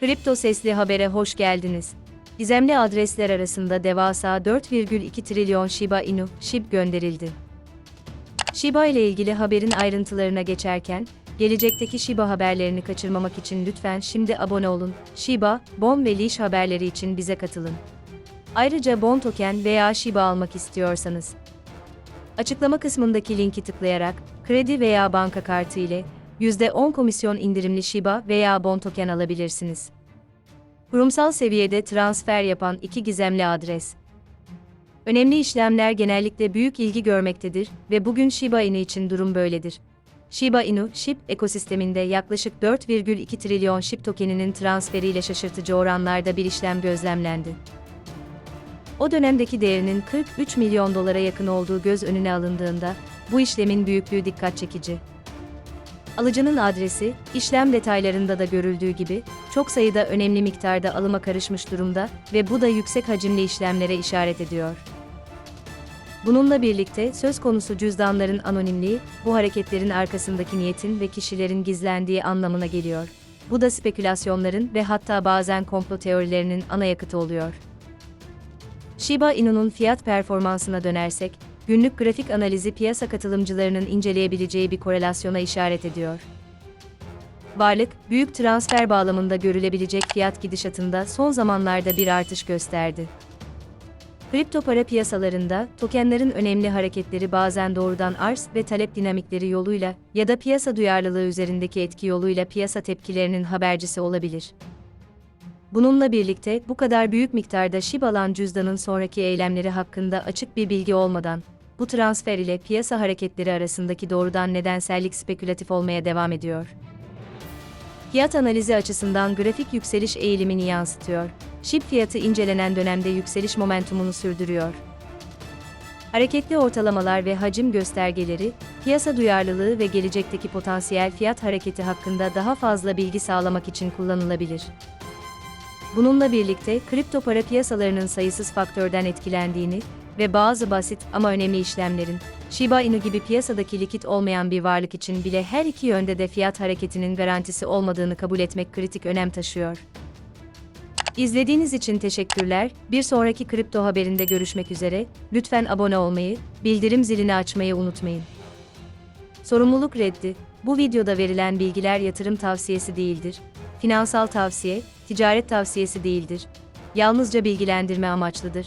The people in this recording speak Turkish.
Kripto Sesli Haber'e hoş geldiniz. Gizemli adresler arasında devasa 4,2 trilyon Shiba Inu, SHIB gönderildi. Shiba ile ilgili haberin ayrıntılarına geçerken, gelecekteki Shiba haberlerini kaçırmamak için lütfen şimdi abone olun. Shiba, Bon ve Leash haberleri için bize katılın. Ayrıca Bon token veya Shiba almak istiyorsanız, açıklama kısmındaki linki tıklayarak, kredi veya banka kartı ile %10 komisyon indirimli Shiba veya Bon token alabilirsiniz. Kurumsal seviyede transfer yapan iki gizemli adres. Önemli işlemler genellikle büyük ilgi görmektedir ve bugün Shiba Inu için durum böyledir. Shiba Inu, SHIB ekosisteminde yaklaşık 4,2 trilyon SHIB tokeninin transferiyle şaşırtıcı oranlarda bir işlem gözlemlendi. O dönemdeki değerinin 43 milyon dolara yakın olduğu göz önüne alındığında, bu işlemin büyüklüğü dikkat çekici. Alıcının adresi, işlem detaylarında da görüldüğü gibi, çok sayıda önemli miktarda alıma karışmış durumda ve bu da yüksek hacimli işlemlere işaret ediyor. Bununla birlikte söz konusu cüzdanların anonimliği, bu hareketlerin arkasındaki niyetin ve kişilerin gizlendiği anlamına geliyor. Bu da spekülasyonların ve hatta bazen komplo teorilerinin ana yakıtı oluyor. Shiba Inu'nun fiyat performansına dönersek, günlük grafik analizi piyasa katılımcılarının inceleyebileceği bir korelasyona işaret ediyor. Varlık, büyük transfer bağlamında görülebilecek fiyat gidişatında son zamanlarda bir artış gösterdi. Kripto para piyasalarında, tokenlerin önemli hareketleri bazen doğrudan arz ve talep dinamikleri yoluyla ya da piyasa duyarlılığı üzerindeki etki yoluyla piyasa tepkilerinin habercisi olabilir. Bununla birlikte bu kadar büyük miktarda SHIB alan cüzdanın sonraki eylemleri hakkında açık bir bilgi olmadan, bu transfer ile piyasa hareketleri arasındaki doğrudan nedensellik spekülatif olmaya devam ediyor. Fiyat analizi açısından grafik yükseliş eğilimini yansıtıyor. SHIB fiyatı incelenen dönemde yükseliş momentumunu sürdürüyor. Hareketli ortalamalar ve hacim göstergeleri, piyasa duyarlılığı ve gelecekteki potansiyel fiyat hareketi hakkında daha fazla bilgi sağlamak için kullanılabilir. Bununla birlikte kripto para piyasalarının sayısız faktörden etkilendiğini ve bazı basit ama önemli işlemlerin Shiba Inu gibi piyasadaki likit olmayan bir varlık için bile her iki yönde de fiyat hareketinin garantisi olmadığını kabul etmek kritik önem taşıyor. İzlediğiniz için teşekkürler. Bir sonraki kripto haberinde görüşmek üzere. Lütfen abone olmayı, bildirim zilini açmayı unutmayın. Sorumluluk reddi. Bu videoda verilen bilgiler yatırım tavsiyesi değildir. Finansal tavsiye, ticaret tavsiyesi değildir. Yalnızca bilgilendirme amaçlıdır.